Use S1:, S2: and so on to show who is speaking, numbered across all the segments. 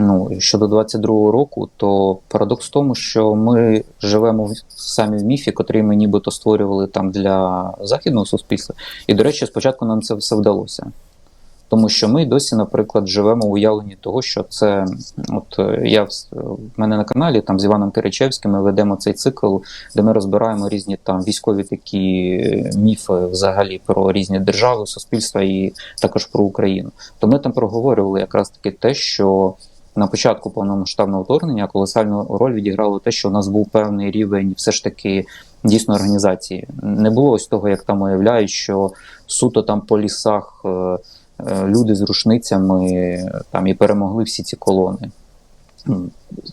S1: Ну, щодо 22-го року, то парадокс в тому, що ми живемо в- самі в міфі, котрий ми нібито створювали там для західного суспільства. І, до речі, спочатку нам це все вдалося. Тому що ми досі, наприклад, живемо в уявленні того, що це от я в, мене на каналі там з Іваном Киричевським ми ведемо цей цикл, де ми розбираємо різні там військові такі міфи взагалі про різні держави, суспільства і також про Україну. То ми там проговорювали якраз таки те, що на початку повномасштабного вторгнення колосальну роль відіграло те, що у нас був певний рівень все ж таки дійсно організації. Не було ось того, як там уявляють, що суто там по лісах. е, е, Люди з рушницями е, там і перемогли всі ці колони.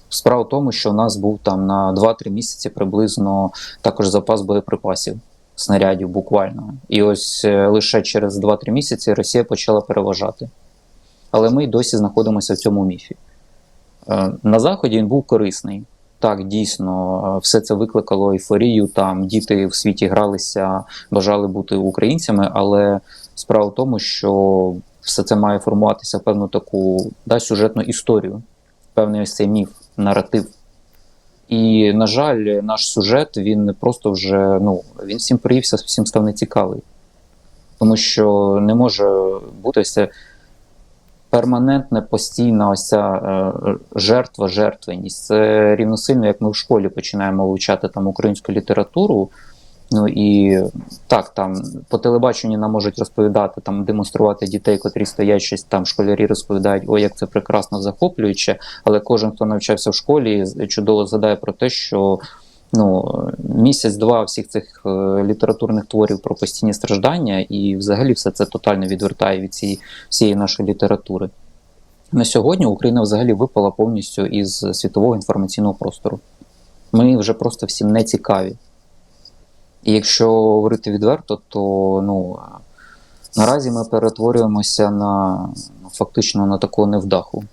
S1: Справа в тому, що у нас був там на 2-3 місяці приблизно також запас боєприпасів, снарядів буквально. І ось лише через 2-3 місяці Росія почала переважати. Але ми досі знаходимося в цьому міфі. Е, На Заході він був корисний. Так, дійсно, е, все це викликало ейфорію. Там діти в світі гралися, бажали бути українцями, але справа в тому, що все це має формуватися певну таку да, сюжетну історію, певний ось цей міф, наратив. І, на жаль, наш сюжет він просто вже ну, він всім приївся, всім став нецікавий. Тому що не може бути ось це перманентне, постійна ось ця е, жертва, жертвеність. Це рівносильно, як ми в школі починаємо вивчати там українську літературу. Ну і так, там по телебаченню нам можуть розповідати, там демонструвати дітей, котрі стоять щось там, школярі розповідають, ой, як це прекрасно захоплююче. Але кожен, хто навчався в школі, чудово згадає про те, що ну, місяць-два всіх цих е, літературних творів про постійні страждання, і взагалі все це тотально відвертає від цієї всієї нашої літератури. На сьогодні Україна взагалі випала повністю із світового інформаційного простору. Ми вже просто всім не цікаві. І якщо говорити відверто, то ну, наразі ми перетворюємося на фактично на такого невдаху.